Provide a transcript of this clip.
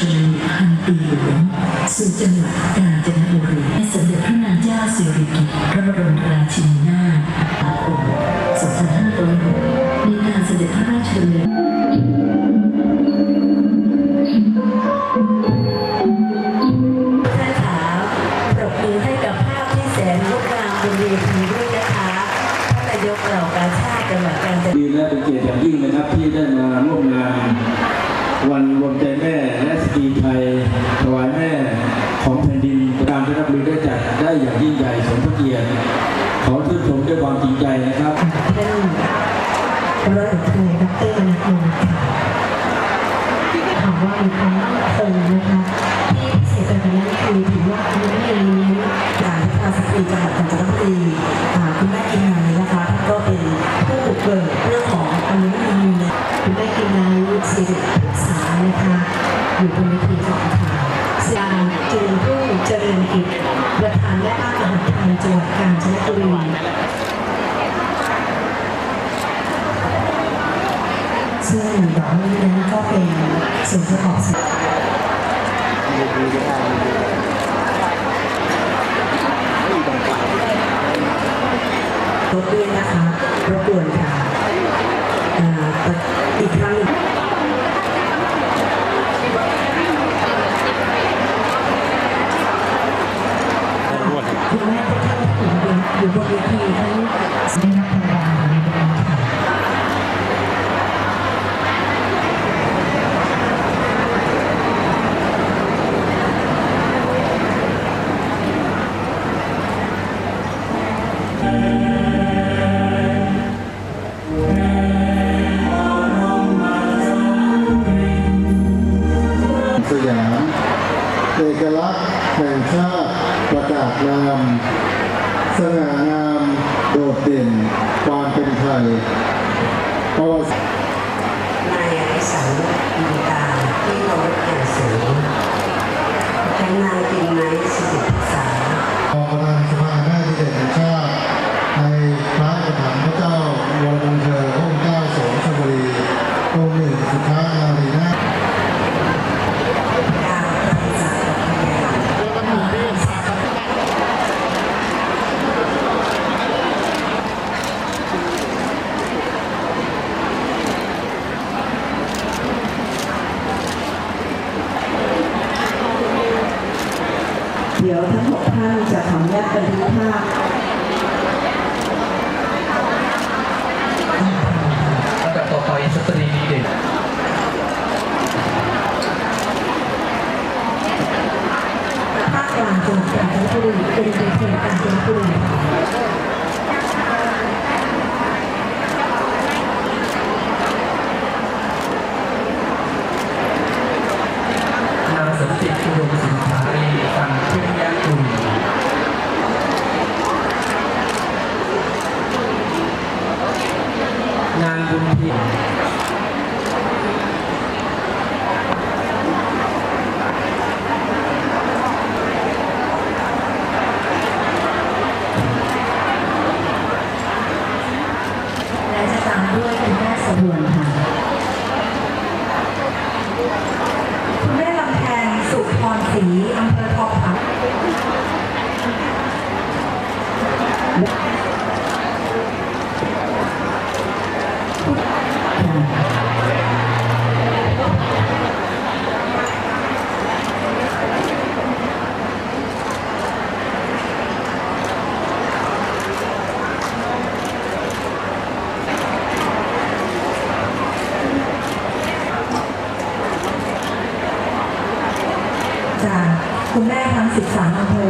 ชฉลิมพันปีหลวงสู่จังหวัดกาญจนบุรีให้สมเด็จพระนางเจ้าสิริกิติ์พระบรมราชินีนาถปี2506มีการเจ้าสด็จพระราชดำเนินดีนละเป็นเกียรติอย่างยิ่งนะครับที่ได้มาร่วมงานวันรวมใจ พระสตรีจังหวัดกาญจนบุรีคุณแม่กินนายนะคะท่านก็เป็นผู้บุกเบิกเรื่องของอนุมูลเนี่ยคุณแม่กินนายสิริปรึกษานะคะอยู่บนเวทีของค่ะสยามจริญรุ่งเจริญกิจประธานและป้ามหาดไทยจังหวัดกาญจนบุรีซึ่งดอกนี้นั้นก็เป็นส่วนประกอบสำคัญ ครบด้วยนะคะรบกวนค่ะอีกครั้งคุณแม่ทุกท่านอยู่บนเวทีทั้งได้รับรางวัลในวัน สยาม เอกลักษณ์แห่งชาติประกาศนาม สง่างาม โดดเด่น ความเป็นไทยประวัตินายอภิสันมีตาที่เรารพอย่างสูงทั้งนาย บันทึกภาพลำดับต่อไปสตรีดีเด่นภาคกลางจังหวัดกาญจนบุรีเป็นเวทีกาญจนบุรี นางสมจิตอุดมสินธารีฟังพิทยากุลนางบุญพิมพ์ และจะตามด้วยคุณแม่สมวนค่ะ คุณแม่ลำแพนสุ พรศรีอำเภอทองผาจาก คุณแม่ทั้ง 13อำเภอ